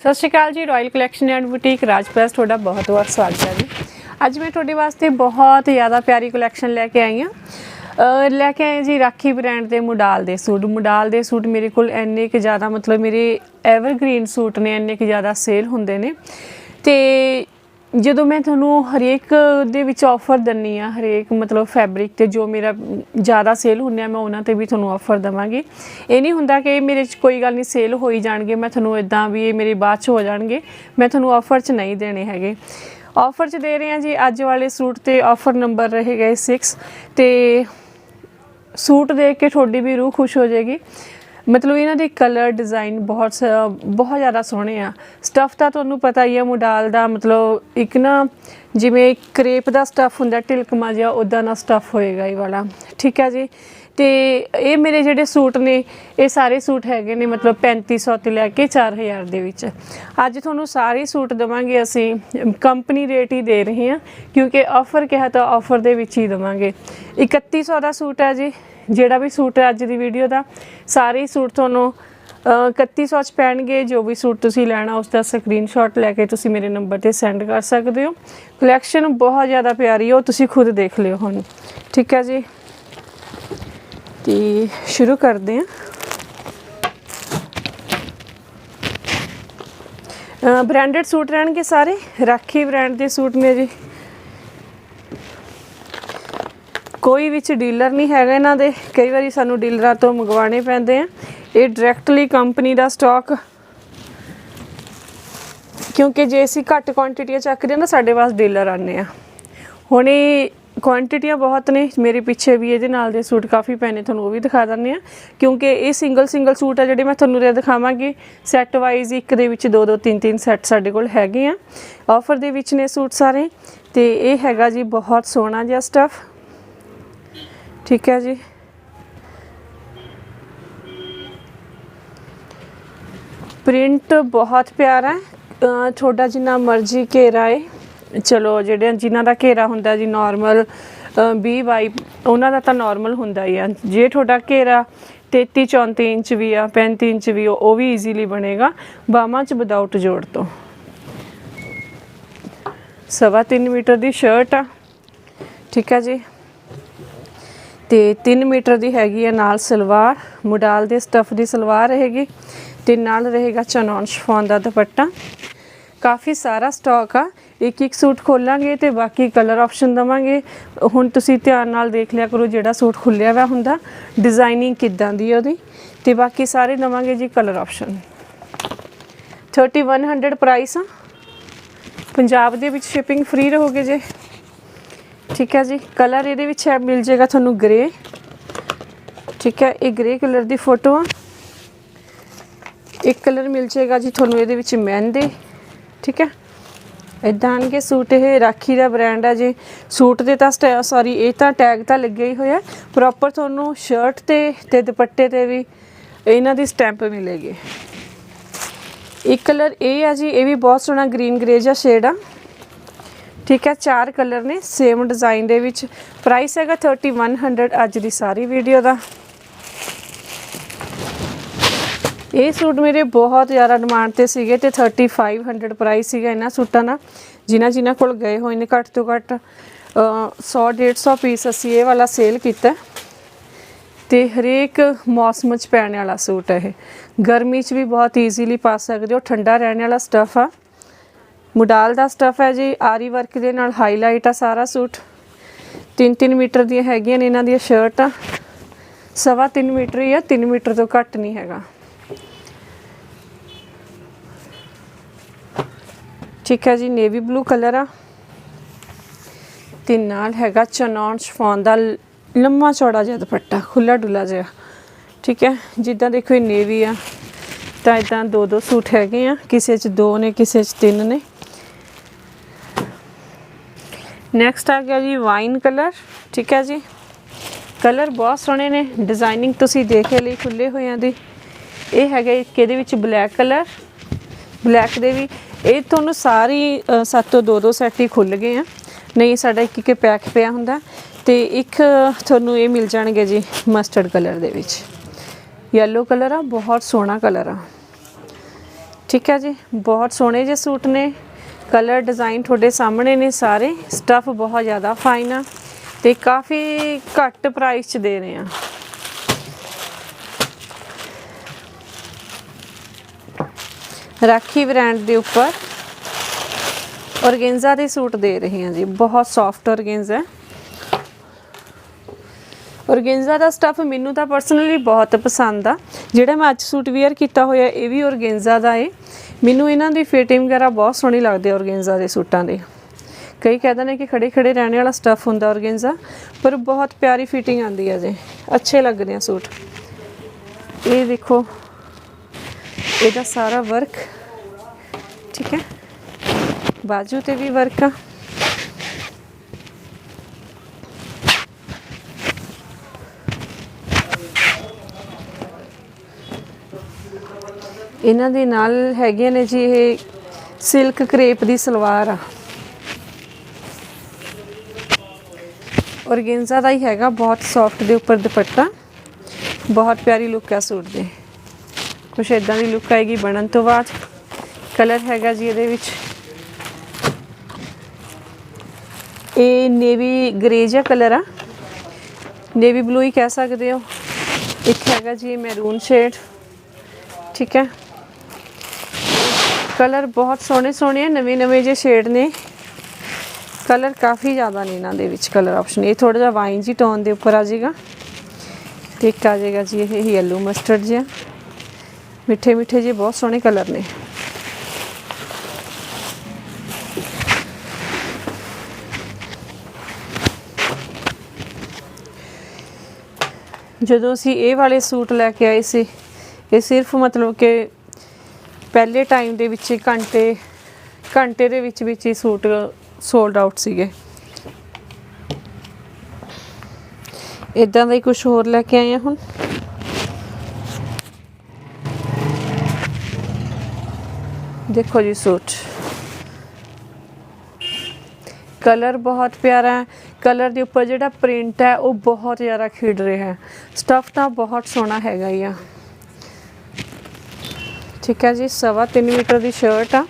ਸਤਿ ਸ਼੍ਰੀ ਅਕਾਲ ਜੀ ਰਾਇਲ ਕਲੈਕਸ਼ਨ ਐਂਡ ਬੁਟੀਕ ਰਾਜਪ੍ਰੈਸ, ਤੁਹਾਡਾ ਬਹੁਤ ਬਹੁਤ ਸਵਾਗਤ ਹੈ ਜੀ। ਅੱਜ ਮੈਂ ਤੁਹਾਡੇ ਵਾਸਤੇ ਬਹੁਤ ਜ਼ਿਆਦਾ ਪਿਆਰੀ ਕਲੈਕਸ਼ਨ ਲੈ ਕੇ ਆਈ ਹਾਂ। ਲੈ ਕੇ ਆਏ ਜੀ ਰਾਖੀ ਬ੍ਰਾਂਡ ਦੇ ਮੁਡਾਲ ਦੇ ਸੂਟ। ਮੁਡਾਲ ਦੇ ਸੂਟ ਮੇਰੇ ਕੋਲ ਇੰਨੇ ਕਿ ਜ਼ਿਆਦਾ ਮਤਲਬ ਮੇਰੇ ਐਵਰਗ੍ਰੀਨ ਸੂਟ ਨੇ, ਇੰਨੇ ਕਿ ਜ਼ਿਆਦਾ ਸੇਲ ਹੁੰਦੇ ਨੇ। ਤੇ ਜਦੋਂ ਮੈਂ ਤੁਹਾਨੂੰ ਹਰੇਕ ਦੇ ਵਿੱਚ ਆਫਰ ਦਿੰਨੀ ਆ ਹਰੇਕ ਮਤਲਬ ਫੈਬਰਿਕ ਤੇ ਜੋ ਮੇਰਾ ਜ਼ਿਆਦਾ ਸੇਲ ਹੁੰਨੇ ਆ, ਮੈਂ ਉਹਨਾਂ ਤੇ ਵੀ ਤੁਹਾਨੂੰ ਆਫਰ ਦਵਾਂਗੀ। ਇਹ ਨਹੀਂ ਹੁੰਦਾ ਕਿ ਮੇਰੇ 'ਚ ਕੋਈ ਗੱਲ ਨਹੀਂ ਸੇਲ ਹੋਈ ਜਾਣਗੇ, ਮੈਂ ਤੁਹਾਨੂੰ ਇਦਾਂ ਵੀ ਇਹ ਮੇਰੇ ਬਾਅਦ 'ਚ ਹੋ ਜਾਣਗੇ, ਮੈਂ ਤੁਹਾਨੂੰ ਆਫਰ 'ਚ ਨਹੀਂ ਦੇਣੇ ਹੈਗੇ। ਆਫਰ 'ਚ ਦੇ ਰਹੇ ਹਾਂ ਜੀ, ਅੱਜ ਵਾਲੇ ਸੂਟ ਤੇ ਆਫਰ ਨੰਬਰ ਰਹੇਗਾ 6 ਤੇ ਸੂਟ ਦੇਖ ਕੇ ਤੁਹਾਡੀ ਵੀ ਰੂਹ ਖੁਸ਼ ਹੋ ਜਾਏਗੀ। ਮਤਲਬ ਇਹਨਾਂ ਦੇ ਕਲਰ ਡਿਜ਼ਾਈਨ ਬਹੁਤ ਸ- ਬਹੁਤ ਜ਼ਿਆਦਾ ਸੋਹਣੇ ਆ। ਸਟਫ ਤਾਂ ਤੁਹਾਨੂੰ ਪਤਾ ਹੀ ਆ, ਮੁਡਾਲ ਦਾ ਮਤਲਬ ਇੱਕ ਨਾ ਜਿਵੇਂ ਕਰੇਪ ਦਾ ਸਟਫ ਹੁੰਦਾ ਢਿਲਕਮਾ ਜਿਹਾ ਉਦਾਂ ਦਾ ਸਟਫ ਹੋਏਗਾ ਇਹ ਵਾਲਾ। ਠੀਕ ਹੈ ਜੀ? ਤੇ ਇਹ ਮੇਰੇ ਜਿਹੜੇ ਸੂਟ ਨੇ ਇਹ ਸਾਰੇ ਸੂਟ ਹੈਗੇ ਨੇ ਮਤਲਬ 3500 ਤੋਂ ਲੈ ਕੇ 4000 ਦੇ ਵਿੱਚ। ਅੱਜ ਤੁਹਾਨੂੰ ਸਾਰੇ ਸੂਟ ਦਵਾਂਗੇ ਅਸੀਂ ਕੰਪਨੀ ਰੇਟ ਹੀ ਦੇ ਰਹੇ ਹਾਂ ਕਿਉਂਕਿ ਆਫਰ ਕਿਹਾ ਤਾਂ ਆਫਰ ਦੇ ਵਿੱਚ ਹੀ ਦਵਾਂਗੇ। 3100 ਦਾ ਸੂਟ ਹੈ ਜੀ ਜਿਹੜਾ ਵੀ ਸੂਟ ਹੈ ਅੱਜ ਦੀ ਵੀਡੀਓ ਦਾ ਸਾਰੇ ਹੀ ਸੂਟ ਤੁਹਾਨੂੰ ਅ, 3100 ਚ ਪੈਣਗੇ ਜੋ ਵੀ ਸੂਟ ਤੁਸੀਂ ਲੈਣਾ ਉਸ ਦਾ ਸਕਰੀਨਸ਼ਾਟ ਲੈ ਕੇ ਤੁਸੀਂ ਮੇਰੇ ਨੰਬਰ ਤੇ ਸੈਂਡ ਕਰ ਸਕਦੇ ਹੋ। ਕਲੈਕਸ਼ਨ ਬਹੁਤ ਜ਼ਿਆਦਾ ਪਿਆਰੀ ਹੈ ਉਹ ਤੁਸੀਂ ਖੁਦ ਦੇਖ ਲਿਓ ਹੁਣ। ਠੀਕ ਹੈ ਜੀ? ਤੇ ਸ਼ੁਰੂ ਕਰਦੇ ਹਾਂ। ਬ੍ਰਾਂਡਡ ਸੂਟ ਰਹਿਣਗੇ ਸਾਰੇ? ਰਾਖੀ ਬ੍ਰਾਂਡ ਦੇ ਸੂਟ ਨੇ ਜੀ। ਕੋਈ ਵਿੱਚ ਡੀਲਰ ਨਹੀਂ ਹੈਗਾ ਇਹਨਾਂ ਦੇ। ਕਈ ਵਾਰੀ ਸਾਨੂੰ ਡੀਲਰਾਂ ਤੋਂ ਮੰਗਵਾਉਣੇ ਪੈਂਦੇ ਆ। ਇਹ ਡਾਇਰੈਕਟਲੀ ਕੰਪਨੀ ਦਾ ਸਟਾਕ ਕਿਉਂਕਿ ਜੇ ਅਸੀਂ ਘੱਟ ਕੁਆਂਟੀਟੀਆਂ ਚੱਕਦੇ ਹਾਂ ਨਾ, ਸਾਡੇ ਪਾਸ ਡੀਲਰ ਆਨੇ ਆ। ਹੁਣ ਇਹ ਕੁਆਂਟੀਟੀਆਂ ਬਹੁਤ ਨੇ, ਮੇਰੇ ਪਿੱਛੇ ਵੀ ਇਹਦੇ ਨਾਲ ਦੇ ਸੂਟ ਕਾਫੀ ਪਏ ਨੇ, ਤੁਹਾਨੂੰ ਉਹ ਵੀ ਦਿਖਾ ਦਿੰਦੇ ਆ ਕਿਉਂਕਿ ਇਹ ਸਿੰਗਲ ਸਿੰਗਲ ਸੂਟ ਆ ਜਿਹੜੇ ਮੈਂ ਤੁਹਾਨੂੰ ਰੇ ਦਿਖਾਵਾਂਗੀ। ਸੈੱਟ ਵਾਈਜ਼ ਇੱਕ ਦੇ ਵਿੱਚ ਦੋ ਦੋ ਤਿੰਨ ਤਿੰਨ ਸੈੱਟ ਸਾਡੇ ਕੋਲ ਹੈਗੇ ਆ। ਆਫਰ ਦੇ ਵਿੱਚ ਨੇ ਸੂਟ ਸਾਰੇ। ਤੇ ਇਹ ਹੈਗਾ ਜੀ ਬਹੁਤ ਸੋਹਣਾ ਜਿਹਾ ਸਟਫ ਠੀਕ ਹੈ ਜੀ। ਪ੍ਰਿੰਟ ਬਹੁਤ ਪਿਆਰਾ ਹੈ। ਤੁਹਾਡਾ ਜਿੰਨਾ ਮਰਜ਼ੀ ਘੇਰਾ ਹੈ ਚਲੋ ਜਿਹੜੇ ਜਿਨ੍ਹਾਂ ਦਾ ਘੇਰਾ ਹੁੰਦਾ ਜੀ ਨਾਰਮਲ 20 ਬਾਈ, ਉਹਨਾਂ ਦਾ ਤਾਂ ਨਾਰਮਲ ਹੁੰਦਾ ਹੀ ਆ। ਜੇ ਤੁਹਾਡਾ ਘੇਰਾ 33 34 ਇੰਚ ਵੀ ਆ 35 ਇੰਚ ਵੀ ਉਹ ਵੀ ਈਜ਼ੀਲੀ ਬਣੇਗਾ। ਬਾਹਾਂ 'ਚ ਵਿਦਆਊਟ ਜੋੜ ਤੋਂ। ਸਵਾ 3 ਮੀਟਰ ਦੀ ਸ਼ਰਟ ਆ। ਠੀਕ ਆ ਜੀ? ਤੇ 3 ਮੀਟਰ ਦੀ ਹੈਗੀ ਆ ਨਾਲ ਸਲਵਾਰ। ਮੁਡਾਲ ਦੇ ਸਟਫ ਦੀ ਸਲਵਾਰ ਰਹੇਗੀ। ਤੇ ਨਾਲ ਰਹੇਗਾ ਚਨੌਨ ਸ਼ਫੋਨ ਦਾ ਦੁਪੱਟਾ। ਕਾਫੀ ਸਾਰਾ ਸਟਾਕ ਆ। ਇੱਕ ਇੱਕ ਸੂਟ ਖੋਲਾਂਗੇ ਤੇ ਬਾਕੀ ਕਲਰ ਆਪਸ਼ਨ ਦਵਾਂਗੇ। ਹੁਣ ਤੁਸੀਂ ਧਿਆਨ ਨਾਲ ਦੇਖ ਲਿਆ ਕਰੋ ਜਿਹੜਾ ਸੂਟ ਖੁੱਲਿਆ ਹੋਇਆ ਹੁੰਦਾ ਡਿਜ਼ਾਈਨਿੰਗ ਕਿੱਦਾਂ ਦੀ ਉਹਦੀ। ਤੇ ਬਾਕੀ ਸਾਰੇ ਦਵਾਂਗੇ ਜੀ ਕਲਰ ਆਪਸ਼ਨ 3100 ਪ੍ਰਾਈਸ ਆ। ਪੰਜਾਬ ਦੇ ਵਿੱਚ ਸ਼ਿਪਿੰਗ ਫ੍ਰੀ ਰਹੋਗੇ ਜੇ। ਠੀਕ ਹੈ ਜੀ ਕਲਰ ਇਹਦੇ ਵਿੱਚ ਹੈ ਮਿਲ ਜਾਏਗਾ ਤੁਹਾਨੂੰ ਗ੍ਰੇ ਠੀਕ ਹੈ, ਇਹ ਗ੍ਰੇ ਕਲਰ ਦੀ ਫੋਟੋ ਆ। ਇੱਕ ਕਲਰ ਮਿਲ ਜਾਏਗਾ ਜੀ ਤੁਹਾਨੂੰ ਇਹਦੇ ਵਿੱਚ ਮਹਿੰਦੀ। ਠੀਕ ਹੈ ਇਦਾਂ ਆਣਗੇ ਸੂਟ ਇਹ ਰਾਖੀ ਦਾ ਬ੍ਰਾਂਡ ਹੈ ਜੀ। ਸੂਟ ਦੇ ਤਾਂ ਸੌਰੀ ਇਹ ਤਾਂ ਟੈਗ ਤਾਂ ਲੱਗਿਆ ਹੀ ਹੋਇਆ। ਪ੍ਰੋਪਰ ਤੁਹਾਨੂੰ ਸ਼ਰਟ ਤੇ ਤੇ ਦੁਪੱਟੇ ਤੇ ਵੀ ਇਹਨਾਂ ਦੀ ਸਟੈਂਪ ਮਿਲੇਗੀ। ਇੱਕ ਕਲਰ ਇਹ ਆ ਜੀ, ਇਹ ਵੀ ਬਹੁਤ ਸੋਹਣਾ ਗ੍ਰੀਨ ਗ੍ਰੇ ਜਿਹਾ ਸ਼ੇਡ ਆ। ਠੀਕ ਹੈ, ਚਾਰ ਕਲਰ ਨੇ ਸੇਮ ਡਿਜ਼ਾਈਨ ਦੇ ਵਿੱਚ। ਪ੍ਰਾਈਸ ਹੈਗਾ 3100 ਅੱਜ ਦੀ ਸਾਰੀ ਵੀਡੀਓ ਦਾ। ਇਹ ਸੂਟ ਮੇਰੇ ਬਹੁਤ ਜ਼ਿਆਦਾ ਡਿਮਾਂਡ ਤੇ ਸੀਗੇ ਤੇ 3500 ਪ੍ਰਾਈਸ ਸੀਗਾ ਇਹਨਾਂ ਸੂਟਾਂ ਦਾ। ਜਿਨ੍ਹਾਂ ਜਿਨ੍ਹਾਂ ਕੋਲ ਗਏ ਹੋਏ ਨੇ ਘੱਟ ਤੋਂ ਘੱਟ 100 150 ਪੀਸ ਅਸੀਂ ਇਹ ਵਾਲਾ ਸੇਲ ਕੀਤਾ। ਤੇ ਹਰੇਕ ਮੌਸਮ 'ਚ ਪੈਣ ਵਾਲਾ ਸੂਟ ਹੈ ਇਹ। ਗਰਮੀ 'ਚ ਵੀ ਬਹੁਤ ਈਜ਼ੀਲੀ ਪਾ ਸਕਦੇ ਹੋ, ਠੰਡਾ ਰਹਿਣ ਵਾਲਾ ਸਟਫ ਆ। ਮੁਡਾਲ ਦਾ ਸਟਫ ਹੈ ਜੀ, ਆਰੀ ਵਰਕ ਦੇ ਨਾਲ ਹਾਈਲਾਈਟ ਆ ਸਾਰਾ ਸੂਟ। 3-3 ਮੀਟਰ ਦੀਆਂ ਹੈਗੀਆਂ ਨੇ ਇਹਨਾਂ ਦੀਆਂ ਸ਼ਰਟਾਂ ਸਵਾ 3 ਮੀਟਰ ਹੀ ਆ 3 ਮੀਟਰ ਤੋਂ ਘੱਟ ਨਹੀਂ ਹੈਗਾ। ਠੀਕ ਹੈ ਜੀ ਨੇਵੀ ਬਲੂ ਕਲਰ ਆ। ਤੇ ਨਾਲ ਹੈਗਾ ਚਨੌਨ ਸ਼ਫੋਨ ਦਾ ਲ- ਲੰਮਾ ਚੌੜਾ ਜਿਹਾ ਦੁਪੱਟਾ ਖੁੱਲਾ ਡੁੱਲਾ ਜਿਹਾ। ਠੀਕ ਹੈ, ਜਿੱਦਾਂ ਦੇਖੋ ਇਹ ਨੇਵੀ ਆ, ਤਾਂ ਇਦਾਂ ਦੋ ਦੋ ਸੂਟ ਹੈਗੇ ਆ, ਕਿਸੇ 'ਚ ਦੋ ਨੇ, ਕਿਸੇ 'ਚ ਤਿੰਨ ਨੇ। ਨੈਕਸਟ ਆ ਗਿਆ ਜੀ ਵਾਈਨ ਕਲਰ ਠੀਕ ਹੈ ਜੀ। ਕਲਰ ਬਹੁਤ ਸੋਹਣੇ ਨੇ ਡਿਜ਼ਾਈਨਿੰਗ ਤੁਸੀਂ ਦੇਖ ਲਈ ਖੁੱਲੇ ਹੋਇਆਂ ਦੀ। ਇਹ ਹੈਗਾ ਇੱਕ ਇਹਦੇ ਵਿੱਚ ਬਲੈਕ ਕਲਰ ਬਲੈਕ ਦੇ ਵੀ। ਇਹ ਤੁਹਾਨੂੰ ਸਾਰੀ ਸੱਤ ਤੋਂ ਦੋ ਦੋ ਸੈੱਟ ਹੀ ਖੁੱਲ ਗਏ ਆ। ਨਹੀਂ, ਸਾਡਾ ਇੱਕ ਇੱਕ ਪੈਕ ਪਿਆ ਹੁੰਦਾ। ਤੇ ਇੱਕ ਤੁਹਾਨੂੰ ਇਹ ਮਿਲ ਜਾਣਗੇ ਜੀ ਮਸਟਰਡ ਕਲਰ ਦੇ ਵਿੱਚ। ਯੈਲੋ ਕਲਰ ਆ, ਬਹੁਤ ਸੋਹਣਾ ਕਲਰ ਆ। ਠੀਕ ਹੈ ਜੀ, ਬਹੁਤ ਸੋਹਣੇ ਜਿਹੇ ਸੂਟ ਨੇ। ਕਲਰ ਡਿਜ਼ਾਈਨ ਤੁਹਾਡੇ ਸਾਹਮਣੇ ਨੇ ਸਾਰੇ। ਸਟੱਫ ਬਹੁਤ ਜ਼ਿਆਦਾ ਫਾਈਨ ਆ ਤੇ ਕਾਫੀ ਘੱਟ ਪ੍ਰਾਈਸ ਚ ਦੇ ਰਹੇ ਆ। ਰਾਖੀ ਬ੍ਰਾਂਡ ਦੇ ਉੱਪਰ ਔਰਗੇਂਜ਼ਾ ਦੇ ਸੂਟ ਦੇ ਰਹੀ ਹਾਂ ਜੀ। ਬਹੁਤ ਸੌਫਟ ਔਰਗੇਂਜ਼ਾ ਹੈ। ਦਾ ਸਟੱਫ ਮੈਨੂੰ ਤਾਂ ਪਰਸਨਲੀ ਬਹੁਤ ਪਸੰਦ ਆ। ਜਿਹੜਾ ਮੈਂ ਅੱਜ ਸੂਟ ਵੇਅਰ ਕੀਤਾ ਹੋਇਆ, ਇਹ ਵੀ ਔਰਗੇਂਜ਼ਾ ਦਾ ਏ। ਮੈਨੂੰ ਇਹਨਾਂ ਦੀ ਫਿਟਿੰਗ ਵਗੈਰਾ ਬਹੁਤ ਸੋਹਣੀ ਲੱਗਦੀ ਹੈ ਔਰਗੇਂਜ਼ਾ ਦੇ ਸੂਟਾਂ ਦੇ। ਕਈ ਕਹਿੰਦੇ ਨੇ ਕਿ ਖੜੇ ਖੜੇ ਰਹਿਣ ਵਾਲਾ ਸਟੱਫ ਹੁੰਦਾ ਔਰਗੇਂਜ਼ਾ, ਪਰ ਬਹੁਤ ਪਿਆਰੀ ਫਿਟਿੰਗ ਆਉਂਦੀ ਹੈ ਜੀ। ਅੱਛੇ ਲੱਗਦੇ ਆ ਸੂਟ। ਇਹ ਦੇਖੋ ਇਹਦਾ ਸਾਰਾ ਵਰਕ ਠੀਕ ਹੈ? ਬਾਜੂ ਤੇ ਵੀ ਵਰਕ ਆ। ਇਹਨਾਂ ਦੇ ਨਾਲ ਹੈਗੇ ਨੇ ਜੀ ਇਹ ਸਿਲਕ ਕਰੇਪ ਦੀ ਸਲਵਾਰ ਆ। ਔਰਗੇਂਜ਼ਾ ਦਾ ਹੀ ਹੈਗਾ, ਬਹੁਤ ਸੌਫਟ ਦੇ ਉੱਪਰ ਦੁਪੱਟਾ। ਬਹੁਤ ਪਿਆਰੀ ਲੁੱਕ ਆ ਸੂਟ ਦੇ। ਕੁਛ ਇਦਾਂ ਦੀ ਲੁੱਕ ਆਏਗੀ ਬਣਨ ਤੋਂ ਬਾਅਦ। ਕਲਰ ਹੈਗਾ ਜੀ ਇਹਦੇ ਵਿੱਚ। ਇਹ ਨੇਵੀ ਗ੍ਰੇ ਜਿਹਾ ਕਲਰ ਆ। ਨੇਵੀ ਬਲੂ ਹੀ ਕਹਿ ਸਕਦੇ ਹੋ। ਇੱਕ ਹੈਗਾ ਜੀ ਮੈਰੂਨ ਸ਼ੇਡ ਠੀਕ ਹੈ। ਕਲਰ ਬਹੁਤ ਸੋਹਣੇ ਸੋਹਣੇ ਆ, ਨਵੇਂ ਨਵੇਂ ਜਿਹੇ ਸ਼ੇਡ ਨੇ। ਕਲਰ ਕਾਫੀ ਜ਼ਿਆਦਾ ਨੇ ਇਹਨਾਂ ਦੇ ਵਿੱਚ ਕਲਰ ਆਪਸ਼ਨ ਇਹ ਥੋੜਾ ਜਿਹਾ ਵਾਈਨ ਜੀ ਟੋਨ ਦੇ ਉੱਪਰ ਆ ਜਾਏਗਾ। ਤੇ ਇੱਕ ਆ ਜਾਏਗਾ ਜੀ ਇਹ ਯੈਲੋ ਮਸਟਰਡ ਜਿਹਾ। ਮਿੱਠੇ ਮਿੱਠੇ ਜਿਹੇ ਬਹੁਤ ਸੋਹਣੇ ਕਲਰ ਨੇ। ਜਦੋਂ ਅਸੀਂ ਇਹ ਵਾਲੇ ਸੂਟ ਲੈ ਕੇ ਆਏ ਸੀ, ਇਹ ਸਿਰਫ ਮਤਲਬ ਕਿ ਪਹਿਲੇ ਟਾਈਮ ਦੇ ਵਿੱਚ ਹੀ ਘੰਟੇ ਘੰਟੇ ਦੇ ਵਿੱਚ ਵਿੱਚ ਹੀ ਸੂਟ ਸੋਲਡ ਆਊਟ ਸੀਗੇ। ਇਦਾਂ ਦਾ ਹੀ ਕੁਝ ਹੋਰ ਲੈ ਕੇ ਆਏ ਆ ਹੁਣ? ਦੇਖੋ ਜੀ ਸੂਟ। ਕਲਰ ਬਹੁਤ ਪਿਆਰਾ ਹੈ। ਕਲਰ ਦੇ ਉੱਪਰ ਜਿਹੜਾ ਪ੍ਰਿੰਟ ਹੈ, ਉਹ ਬਹੁਤ ਜ਼ਿਆਦਾ ਖਿੜ ਰਿਹਾ ਹੈ। ਸਟਫ ਤਾਂ ਬਹੁਤ ਸੋਹਣਾ ਹੈਗਾ ਹੀ ਆ। ਠੀਕ ਹੈ ਜੀ, ਸਵਾ 3 ਮੀਟਰ ਦੀ ਸ਼ਰਟ ਆ।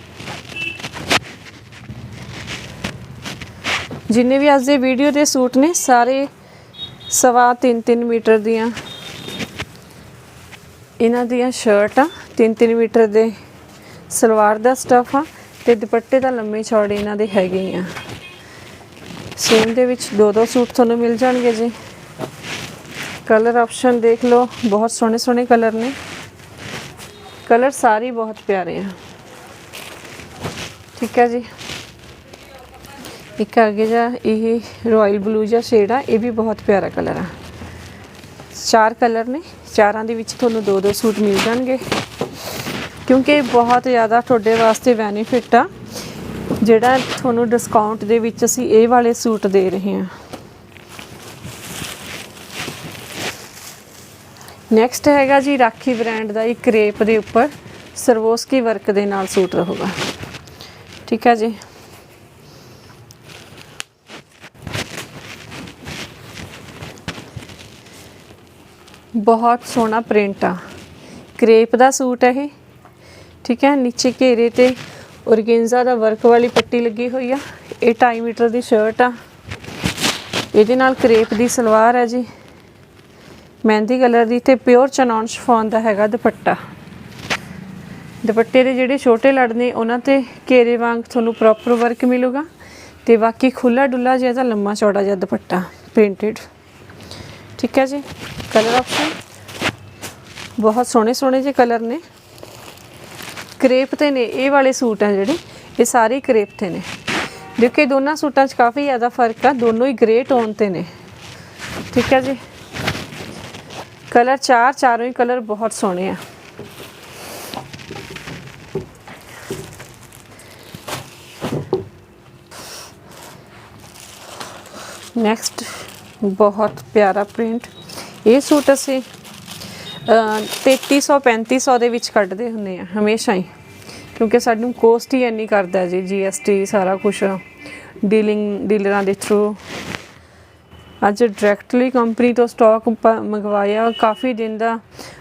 ਜਿੰਨੇ ਵੀ ਅੱਜ ਦੇ ਵੀਡੀਓ ਦੇ ਸੂਟ ਨੇ, ਸਾਰੇ ਸਵਾ 3-3 ਮੀਟਰ ਦੀਆਂ। ਇਹਨਾਂ ਦੀਆਂ ਸ਼ਰਟ ਆ 3-3 ਮੀਟਰ ਦੇ। ਸਲਵਾਰ ਦਾ ਸਟਫ ਆ ਤੇ ਦੁਪੱਟੇ ਦਾ ਲੰਮੇ ਚੌੜੇ ਇਹਨਾਂ ਦੇ ਹੈਗੇ ਆ। ਸੇਮ ਦੇ ਵਿੱਚ ਦੋ ਦੋ ਸੂਟ ਤੁਹਾਨੂੰ ਮਿਲ ਜਾਣਗੇ ਜੀ। ਕਲਰ ਆਪਸ਼ਨ ਦੇਖ ਲਓ, ਬਹੁਤ ਸੋਹਣੇ ਸੋਹਣੇ ਕਲਰ ਨੇ। ਕਲਰ ਸਾਰੇ ਬਹੁਤ ਪਿਆਰੇ ਆ। ਠੀਕ ਹੈ ਜੀ। ਇੱਕ ਅੱਗੇ ਜਾ ਇਹ ਰਾਇਲ ਬਲੂ ਜਿਹਾ ਸ਼ੇਡ ਆ, ਇਹ ਵੀ ਬਹੁਤ ਪਿਆਰਾ ਕਲਰ ਆ। ਚਾਰ ਕਲਰ ਨੇ, ਚਾਰਾਂ ਦੇ ਵਿੱਚ ਤੁਹਾਨੂੰ ਦੋ ਦੋ ਸੂਟ ਮਿਲ ਜਾਣਗੇ। ਕਿਉਂਕਿ ਬਹੁਤ ਜ਼ਿਆਦਾ ਤੁਹਾਡੇ ਵਾਸਤੇ ਬੈਨੀਫਿਟ ਆ, ਜਿਹੜਾ ਤੁਹਾਨੂੰ ਡਿਸਕਾਊਂਟ ਦੇ ਵਿੱਚ ਅਸੀਂ ਇਹ ਵਾਲੇ ਸੂਟ ਦੇ ਰਹੇ ਹਾਂ। ਨੈਕਸਟ ਹੈਗਾ ਜੀ ਰਾਖੀ ਬ੍ਰਾਂਡ ਦਾ ਇੱਕ ਕ੍ਰੇਪ ਦੇ ਉੱਪਰ ਸਰਵੋਸਕੀ ਵਰਕ ਦੇ ਨਾਲ ਸੂਟ ਰਹੂਗਾ। ਠੀਕ ਹੈ ਜੀ। ਬਹੁਤ ਸੋਹਣਾ ਪ੍ਰਿੰਟ ਆ। ਕ੍ਰੇਪ ਦਾ ਸੂਟ ਹੈ ਇਹ। ਠੀਕ ਹੈ, ਨੀਚੇ ਘੇਰੇ ਤੇ ਔਰਗੇਂਜ਼ਾ ਦਾ ਵਰਕ ਵਾਲੀ ਪੱਟੀ ਲੱਗੀ ਹੋਈ ਆ। ਇਹ 2.5 ਮੀਟਰ ਦੀ ਸ਼ਰਟ ਆ। ਇਹਦੇ ਨਾਲ ਕ੍ਰੇਪ ਦੀ ਸਲਵਾਰ ਹੈ ਜੀ। ਮਹਿੰਦੀ ਕਲਰ ਦੀ ਤੇ ਪਿਓਰ ਚਨੌਨ ਸ਼ਫੋਨ ਦਾ ਹੈਗਾ ਦੁਪੱਟਾ। ਦੁਪੱਟੇ ਦੇ ਜਿਹੜੇ ਛੋਟੇ ਲੜ ਨੇ, ਉਹਨਾਂ ਤੇ ਘੇਰੇ ਵਾਂਗ ਤੁਹਾਨੂੰ ਪ੍ਰੋਪਰ ਵਰਕ ਮਿਲੂਗਾ। ਤੇ ਬਾਕੀ ਖੁੱਲਾ ਡੁੱਲਾ ਜਿਹਾ ਤਾਂ ਲੰਮਾ ਚੌੜਾ ਜਿਹਾ ਦੁਪੱਟਾ ਪ੍ਰਿੰਟਡ ਠੀਕ ਹੈ ਜੀ ਕਲਰ ਆਪਸ਼ਨ ਬਹੁਤ ਸੋਹਣੇ ਸੋਹਣੇ ਜਿਹੇ ਕਲਰ ਨੇ। ਕਰੇਪ ਤੇ ਨੇ ਇਹ ਵਾਲੇ ਸੂਟ ਆ ਜਿਹੜੇ ਇਹ ਸਾਰੇ ਕਰੇਪ ਤੇ ਨੇ ਦੇਖੋ ਇਹ ਦੋਨਾਂ ਸੂਟਾਂ 'ਚ ਕਾਫੀ ਜ਼ਿਆਦਾ ਫ਼ਰਕ ਆ ਦੋਨੋਂ ਹੀ ਗ੍ਰੇ ਟੋਨ ਤੇ ਨੇ ਠੀਕ ਹੈ ਜੀ ਕਲਰ ਚਾਰ ਚਾਰੋਂ ਹੀ ਕਲਰ ਬਹੁਤ ਸੋਹਣੇ ਆ ਨੈਕਸਟ ਬਹੁਤ ਪਿਆਰਾ ਪ੍ਰਿੰਟ ਇਹ ਸੂਟ ਅਸੀਂ ਅਹ 3300 3500 ਦੇ ਵਿੱਚ ਕੱਢਦੇ ਹੁੰਦੇ ਆ, ਹਮੇਸ਼ਾ ਹੀ। ਕਿਉਂਕਿ ਸਾਨੂੰ ਕੋਸਟ ਹੀ ਇੰਨੀ ਕਰਦਾ ਜੀ GST ਸਾਰਾ ਕੁਝ ਡੀਲਿੰਗ ਡੀਲਰਾਂ ਦੇ ਥਰੂ ਅੱਜ ਡਾਇਰੈਕਟਲੀ ਕੰਪਨੀ ਤੋਂ ਸਟਾਕ ਮੰਗਵਾਇਆ, ਕਾਫੀ ਦਿਨ ਦਾ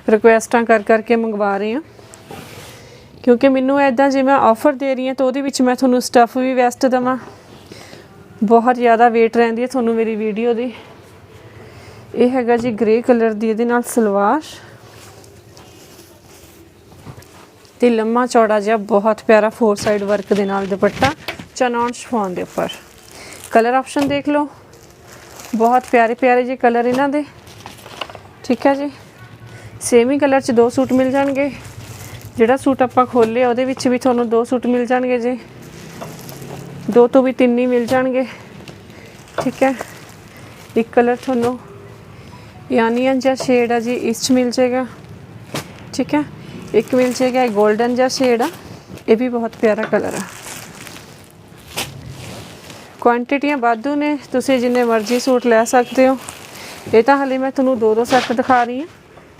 ਰਿਕੁਐਸਟਾਂ ਕਰ, ਕਰਕੇ ਮੰਗਵਾ ਰਹੇ ਹਾਂ। ਕਿਉਂਕਿ ਮੈਨੂੰ ਐਦਾਂ ਜੇ ਮੈਂ ਆਫਰ ਦੇ ਰਹੀ ਹਾਂ, ਤਾਂ ਉਹਦੇ ਵਿੱਚ ਮੈਂ ਤੁਹਾਨੂੰ ਸਟੱਫ ਵੀ ਵੈਸਟ ਦਵਾਂ। ਬਹੁਤ ਜ਼ਿਆਦਾ ਵੇਟ ਰਹਿੰਦੀ ਹੈ ਤੁਹਾਨੂੰ ਮੇਰੀ ਵੀਡੀਓ ਦੀ। ਇਹ ਹੈਗਾ ਜੀ ਗ੍ਰੇ ਕਲਰ ਦੀ, ਇਹਦੇ ਨਾਲ ਸਲਵਾਰ। ਤੇ ਲੰਮਾ ਚੌੜਾ ਜਿਹਾ ਬਹੁਤ ਪਿਆਰਾ ਫੋਰ ਸਾਈਡ ਵਰਕ ਦੇ ਨਾਲ ਦੁਪੱਟਾ ਚਨੌਨ ਸ਼ਫੋਨ ਦੇ ਉੱਪਰ। ਕਲਰ ਆਪਸ਼ਨ ਦੇਖ ਲਓ। ਬਹੁਤ ਪਿਆਰੇ ਪਿਆਰੇ ਜਿਹੇ ਕਲਰ ਇਹਨਾਂ ਦੇ। ਠੀਕ ਹੈ ਜੀ? ਸੇਮ ਹੀ ਕਲਰ 'ਚ ਦੋ ਸੂਟ ਮਿਲ ਜਾਣਗੇ। ਜਿਹੜਾ ਸੂਟ ਆਪਾਂ ਖੋਲਿਆ ਉਹਦੇ ਵਿੱਚ ਵੀ ਤੁਹਾਨੂੰ ਦੋ ਸੂਟ ਮਿਲ ਜਾਣਗੇ ਜੀ। ਦੋ ਤੋਂ ਵੀ ਤਿੰਨ ਹੀ ਮਿਲ ਜਾਣਗੇ। ਠੀਕ ਹੈ? ਇੱਕ ਕਲਰ ਤੁਹਾਨੂੰ ਯਾਨੀਅਨ ਜਿਹਾ ਸ਼ੇਡ ਆ ਜੀ, ਇਸ 'ਚ ਮਿਲ ਜਾਏਗਾ। ਠੀਕ ਹੈ? ਇੱਕ ਮਿਲ ਜਾਏਗਾ 골ਡਨ ਜਿਹਾ ਸ਼ੇਡ ਆ, ਇਹ ਵੀ ਬਹੁਤ ਪਿਆਰਾ ਕਲਰ ਆ। ਕੁਆਂਟੀਟੀਆਂ ਵਾਧੂ ਨੇ, ਤੁਸੀਂ ਜਿੰਨੇ ਮਰਜ਼ੀ ਸੂਟ ਲੈ ਸਕਦੇ ਹੋ। ਇਹ ਤਾਂ ਹਲੇ ਮੈਂ ਤੁਹਾਨੂੰ ਦੋ ਦੋ ਸੈੱਟ ਦਿਖਾ ਰਹੀ ਹਾਂ।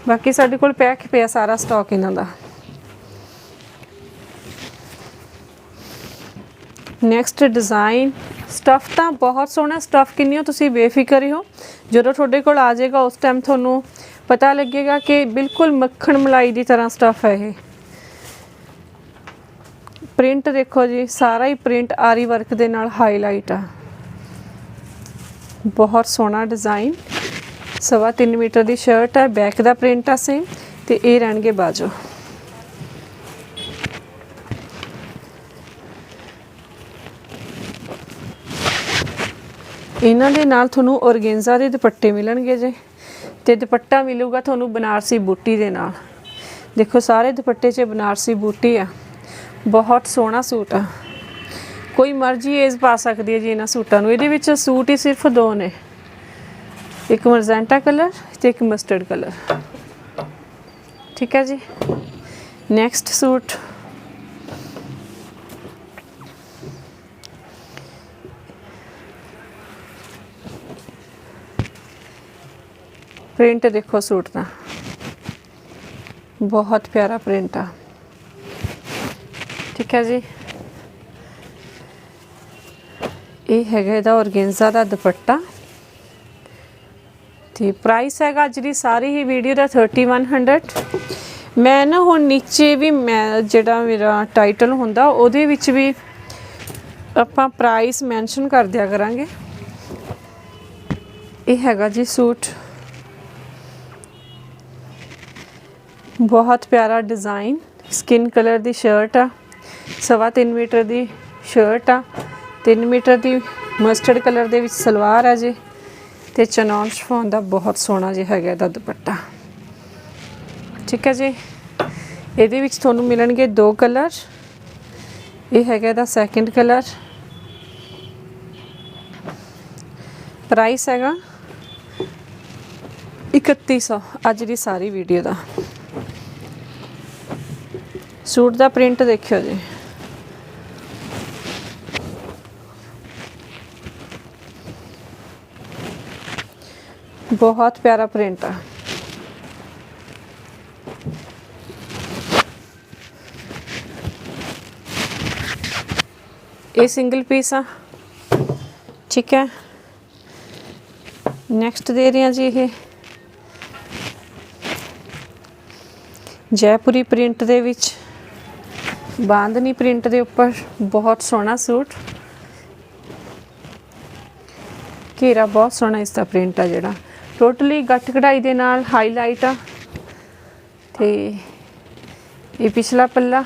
ਬਾਕੀ ਸਾਡੇ ਕੋਲ ਪੈਕ ਪਿਆ ਸਾਰਾ ਸਟਾਕ ਇਹਨਾਂ ਦਾ। ਨੈਕਸਟ ਡਿਜ਼ਾਈਨ ਸਟਫ ਤਾਂ ਬਹੁਤ ਸੋਹਣਾ ਸਟਫ ਕਿੰਨੀ ਹੋ ਤੁਸੀਂ ਬੇਫਿਕਰ ਹੀ ਹੋ। ਜਦੋਂ ਤੁਹਾਡੇ ਕੋਲ ਆ ਜਾਏਗਾ, ਉਸ ਟਾਈਮ ਤੁਹਾਨੂੰ ਪਤਾ ਲੱਗੇਗਾ ਕਿ ਬਿਲਕੁਲ ਮੱਖਣ ਮਲਾਈ ਦੀ ਤਰ੍ਹਾਂ ਸਟਫ ਹੈ ਇਹ। ਪ੍ਰਿੰਟ ਦੇਖੋ ਜੀ, ਸਾਰਾ ਹੀ ਪ੍ਰਿੰਟ ਆਰੀ ਵਰਕ ਦੇ ਨਾਲ ਹਾਈਲਾਈਟ ਆ। ਬਹੁਤ ਸੋਹਣਾ ਡਿਜ਼ਾਈਨ ਸਵਾ 3 ਮੀਟਰ ਦੀ ਸ਼ਰਟ ਹੈ ਬੈਕ ਦਾ ਪ੍ਰਿੰਟ ਆ ਸੇਮ ਤੇ ਇਹ ਰਹਿਣਗੇ ਬਾਜੂ। ਇਹਨਾਂ ਦੇ ਨਾਲ ਤੁਹਾਨੂੰ ਔਰਗੇਂਜ਼ਾ ਦੇ ਦੁਪੱਟੇ ਮਿਲਣਗੇ ਜੇ। ਤੇ ਦੁਪੱਟਾ ਮਿਲੂਗਾ ਤੁਹਾਨੂੰ ਬਨਾਰਸੀ ਬੂਟੀ ਦੇ ਨਾਲ। ਦੇਖੋ, ਸਾਰੇ ਦੁਪੱਟੇ 'ਚ ਬਨਾਰਸੀ ਬੂਟੀ ਆ। ਬਹੁਤ ਸੋਹਣਾ ਸੂਟ ਆ। ਕੋਈ ਮਰਜ਼ੀ ਏਜ ਪਾ ਸਕਦੀ ਹੈ ਜੀ ਇਹਨਾਂ ਸੂਟਾਂ ਨੂੰ। ਇਹਦੇ ਵਿੱਚ ਸੂਟ ਹੀ ਸਿਰਫ ਦੋ ਨੇ। ਇੱਕ ਮਰਜ਼ੈਂਟਾ ਕਲਰ ਤੇ ਇੱਕ ਮਸਟਰਡ ਕਲਰ। ਠੀਕ ਹੈ ਜੀ? Next suit. ਪ੍ਰਿੰਟ ਦੇਖੋ ਸੂਟ ਦਾ। ਬਹੁਤ ਪਿਆਰਾ ਪ੍ਰਿੰਟ ਆ। ਠੀਕ ਹੈ ਜੀ। ਇਹ ਹੈਗਾ ਇਹਦਾ ਔਰਗੇਂਜ਼ਾ ਦਾ ਦੁਪੱਟਾ। ਤੇ ਪ੍ਰਾਈਸ ਹੈਗਾ ਅੱਜ ਦੀ ਸਾਰੀ ਹੀ ਵੀਡੀਓ ਦਾ 3100 ਮੈਂ ਨਾ ਹੁਣ ਨੀਚੇ ਵੀ ਮੈਂ ਜਿਹੜਾ ਮੇਰਾ ਟਾਈਟਲ ਹੁੰਦਾ, ਉਹਦੇ ਵਿੱਚ ਵੀ ਆਪਾਂ ਪ੍ਰਾਈਸ ਮੈਂਸ਼ਨ ਕਰ ਦਿਆ ਕਰਾਂਗੇ। ਇਹ ਹੈਗਾ ਜੀ ਸੂਟ। ਬਹੁਤ ਪਿਆਰਾ ਡਿਜ਼ਾਈਨ ਸਕਿਨ ਕਲਰ ਦੀ ਸ਼ਰਟ ਆ, ਸਵਾ 3 ਮੀਟਰ ਦੀ ਸ਼ਰਟ ਆ 3 ਮੀਟਰ ਦੀ ਮਸਟਰਡ ਕਲਰ ਦੇ ਵਿੱਚ ਸਲਵਾਰ ਆ ਜੀ, ਤੇ ਚਨੌਨ ਸ਼ਫੋਨ ਦਾ ਬਹੁਤ ਸੋਹਣਾ ਜਿਹਾ ਹੈਗਾ ਇਹਦਾ ਦੁਪੱਟਾ। ਠੀਕ ਹੈ ਜੀ? ਇਹਦੇ ਵਿੱਚ ਤੁਹਾਨੂੰ ਮਿਲਣਗੇ ਦੋ ਕਲਰ ਇਹ ਹੈਗਾ ਇਹਦਾ ਸੈਕਿੰਡ ਕਲਰ ਪ੍ਰਾਈਸ ਹੈਗਾ 3100 ਅੱਜ ਦੀ ਸਾਰੀ ਵੀਡੀਓ ਦਾ। ਸੂਟ ਦਾ ਪ੍ਰਿੰਟ ਦੇਖਿਓ ਜੀ। ਬਹੁਤ ਪਿਆਰਾ ਪ੍ਰਿੰਟ ਆ। ਇਹ ਸਿੰਗਲ ਪੀਸ ਆ। ਠੀਕ ਹੈ। ਨੈਕਸਟ ਦੇ ਰਹੇ ਹਾਂ ਜੀ ਇਹ। ਜੈਪੁਰੀ ਪ੍ਰਿੰਟ ਦੇ ਵਿੱਚ। ਬਾਂਦਨੀ ਪ੍ਰਿੰਟ ਦੇ ਉੱਪਰ ਬਹੁਤ ਸੋਹਣਾ ਸੂਟ। ਘੇਰਾ ਬਹੁਤ ਸੋਹਣਾ ਇਸ ਦਾ ਪ੍ਰਿੰਟ ਆ ਜਿਹੜਾ। ਟੋਟਲੀ ਗੱਠ ਕਢਾਈ ਦੇ ਨਾਲ ਹਾਈਲਾਈਟ ਆ। ਤੇ ਇਹ ਪਿਛਲਾ ਪੱਲਾ।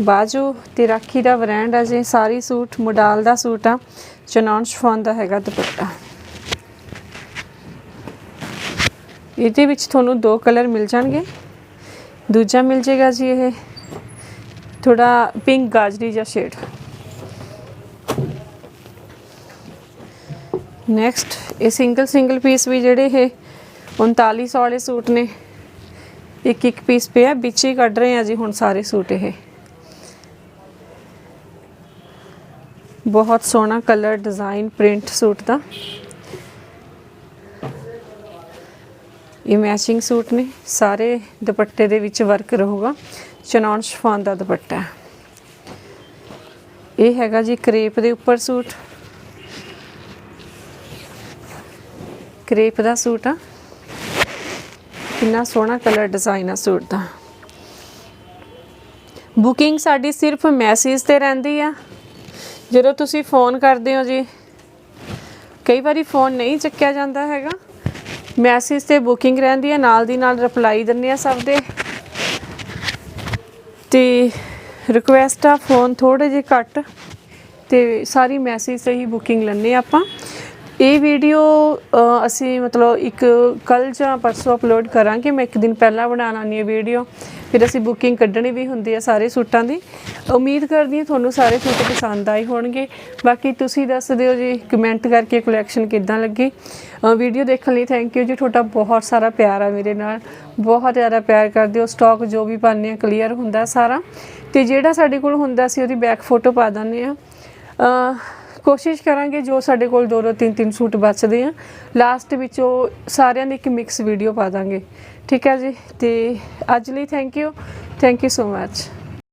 ਬਾਜੂ ਤੇ ਰਾਖੀ ਦਾ ਬ੍ਰਾਂਡ ਆ ਜੇ, ਸਾਰੀ ਸੂਟ, ਮੋਡਲ ਦਾ ਸੂਟ ਆ। ਚਨੌਨ ਸ਼ਫੋਨ ਦਾ ਹੈਗਾ ਦੁਪੱਟਾ। ਇਹਦੇ ਵਿੱਚ ਤੁਹਾਨੂੰ ਦੋ ਕਲਰ ਮਿਲ ਜਾਣਗੇ। ਦੂਜਾ ਮਿਲ ਜਾਏਗਾ ਜੀ ਇਹ। ਥੋੜਾ ਪਿੰਕ ਗਾਜਰੀ ਜਿਹਾ ਸ਼ੇਡ ਨੈਕਸਟ ਇਹ ਸਿੰਗਲ ਸਿੰਗਲ ਪੀਸ ਵੀ ਜਿਹੜੇ ਇਹ 3900 ਵਾਲੇ ਸੂਟ ਨੇ, ਇੱਕ ਇੱਕ ਪੀਸ ਪਿਆ, ਵਿੱਚ ਹੀ ਕੱਢ ਰਹੇ ਆ ਜੀ ਹੁਣ ਸਾਰੇ ਸੂਟ ਇਹ। ਬਹੁਤ ਸੋਹਣਾ ਕਲਰ ਡਿਜ਼ਾਈਨ ਪ੍ਰਿੰਟ ਸੂਟ ਦਾ। ਇਹ ਮੈਚਿੰਗ ਸੂਟ ਨੇ, ਸਾਰੇ ਦੁਪੱਟੇ ਦੇ ਵਿੱਚ ਵਰਕ ਰਹੂਗਾ। ਚਨੌਨ ਸ਼ਫਾਨ ਦਾ ਦੁਪੱਟਾ ਇਹ ਹੈਗਾ ਜੀ ਕਰੇਪ ਦੇ ਉੱਪਰ ਸੂਟ। ਕਰੇਪ ਦਾ ਸੂਟ ਆ। ਕਿੰਨਾ ਸੋਹਣਾ ਕਲਰ ਡਿਜ਼ਾਈਨ ਆ ਸੂਟ ਦਾ। ਬੁਕਿੰਗ ਸਾਡੀ ਸਿਰਫ ਮੈਸੇਜ ਤੇ ਰਹਿੰਦੀ ਆ। ਜਦੋਂ ਤੁਸੀਂ ਫੋਨ ਕਰਦੇ ਹੋ ਜੀ, ਕਈ ਵਾਰੀ ਫੋਨ ਨਹੀਂ ਚੱਕਿਆ ਜਾਂਦਾ ਹੈਗਾ। ਮੈਸੇਜ ਤੇ ਬੁਕਿੰਗ ਰਹਿੰਦੀ ਆ, ਨਾਲ ਦੀ ਨਾਲ ਰਿਪਲਾਈ ਦਿੰਦੇ ਆ ਸਭ ਦੇ। ਤੇ ਰਿਕੁਐਸਟ ਆ ਫੋਨ ਥੋੜੇ ਜਿਹੇ ਘੱਟ ਤੇ ਸਾਰੀ ਮੈਸੇਜ ਸਹੀ ਹੀ ਬੁਕਿੰਗ ਲੈਣੇ ਆਪਾਂ। ਇਹ ਵੀਡੀਓ ਅਸੀਂ ਮਤਲਬ ਇੱਕ ਕੱਲ ਜਾਂ ਪਰਸੋਂ ਅਪਲੋਡ ਕਰਾਂਗੇ। ਮੈਂ ਇੱਕ ਦਿਨ ਪਹਿਲਾਂ ਬਣਾਉਣਾ ਨਹੀਂ ਇਹ ਵੀਡੀਓ ਫਿਰ ਅਸੀਂ ਬੁਕਿੰਗ ਕੱਢਣੀ ਵੀ ਹੁੰਦੀ ਹੈ ਸਾਰੇ ਸੂਟਾਂ ਦੀ। ਉਮੀਦ ਕਰਦੀ ਹਾਂ ਤੁਹਾਨੂੰ ਸਾਰੇ ਸੂਟ ਪਸੰਦ ਆਏ ਹੋਣਗੇ। ਬਾਕੀ ਤੁਸੀਂ ਦੱਸ ਦਿਓ ਜੀ ਕਮੈਂਟ ਕਰਕੇ ਕਲੈਕਸ਼ਨ ਕਿੱਦਾਂ ਲੱਗੀ। ਵੀਡੀਓ ਦੇਖਣ ਲਈ ਥੈਂਕ ਯੂ ਜੀ, ਤੁਹਾਡਾ ਬਹੁਤ ਸਾਰਾ ਪਿਆਰ ਆ ਮੇਰੇ ਨਾਲ। ਬਹੁਤ ਜ਼ਿਆਦਾ ਪਿਆਰ ਕਰਦੇ ਹੋ। ਸਟਾਕ ਜੋ ਵੀ ਪਾਉਂਦੇ ਆ ਕਲੀਅਰ ਹੁੰਦਾ ਸਾਰਾ। ਤੇ ਜਿਹੜਾ ਸਾਡੇ ਕੋਲ ਹੁੰਦਾ ਸੀ ਉਹਦੀ ਬੈਕ ਫੋਟੋ ਪਾ ਦਿੰਦੇ ਆ ਕੋਸ਼ਿਸ਼ ਕਰਾਂਗੇ ਜੋ ਸਾਡੇ ਕੋਲ ਦੋ ਦੋ ਤਿੰਨ ਤਿੰਨ ਸੂਟ ਬਚਦੇ ਆ। ਲਾਸਟ ਵਿੱਚ ਉਹ ਸਾਰਿਆਂ ਦੀ ਇੱਕ ਮਿਕਸ ਵੀਡੀਓ ਪਾ ਦਾਂਗੇ। ਠੀਕ ਹੈ ਜੀ? ਤੇ ਅੱਜ ਲਈ thank you thank you so much